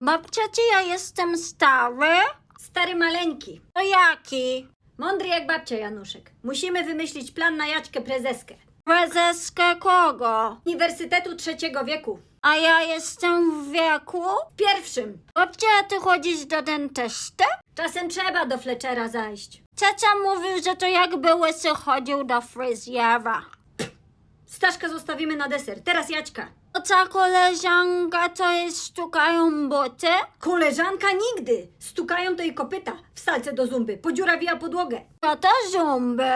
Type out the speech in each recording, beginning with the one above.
Babcia, czy ja jestem stary? Stary maleńki. To jaki? Mądry jak babcia Januszek. Musimy wymyślić plan na Jaćkę prezeskę. Prezeskę kogo? Uniwersytetu trzeciego wieku. A ja jestem w wieku? W pierwszym. Babcia, a ty chodzisz do dentysty? Czasem trzeba do Fletchera zajść. Ciocia mówił, że to jakby łysy chodził do fryzjera. Staszka zostawimy na deser. Teraz Jaćka. A ta koleżanka to jest sztukają buty? Koleżanka nigdy. Stukają to jej kopyta w salce do zumby. Podziurawiła podłogę. To to zumby.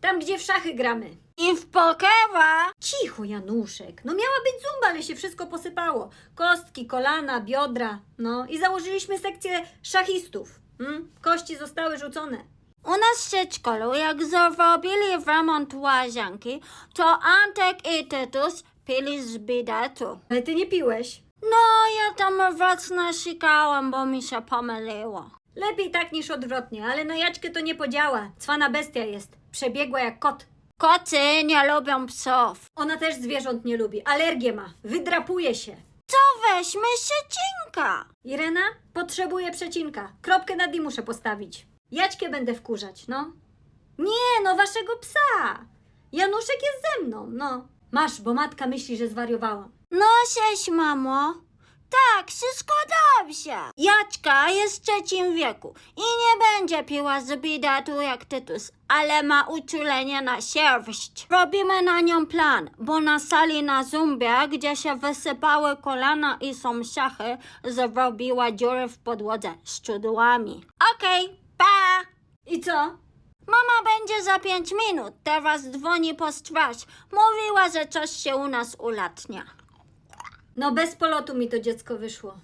Tam, gdzie w szachy gramy. I w pokera. Cicho, Januszek. No miała być zumba, ale się wszystko posypało. Kostki, kolana, biodra. No i założyliśmy sekcję szachistów. Mm? Kości zostały rzucone. U nas w przedszkolu, jak zrobili remont łazienki, to Antek i Tytus pili z bidetu. Ale ty nie piłeś. No, ja tam was nasikałem, bo mi się pomyliło. Lepiej tak niż odwrotnie, ale na Jaćkę to nie podziała. Cwana bestia jest. Przebiegła jak kot. Koty nie lubią psów. Ona też zwierząt nie lubi. Alergię ma. Wydrapuje się. To weźmy przecinka. Irena potrzebuje przecinka. Kropkę nad i muszę postawić. Jaćkę będę wkurzać, no. Nie, no waszego psa. Januszek jest ze mną, no. Masz, bo matka myśli, że zwariowałam. No, cześć, mamo. Tak, wszystko dobrze. Jaćka jest w trzecim wieku i nie będzie piła z bidetu jak Tytus, ale ma uczulenie na sierść. Robimy na nią plan, bo na sali na zumbie, gdzie się wysypały kolana i są szachy, zrobiła dziury w podłodze z czudłami. Okej, pa! I co? Mama będzie za pięć minut. Teraz dzwoni po straż. Mówiła, że coś się u nas ulatnia. No bez polotu mi to dziecko wyszło.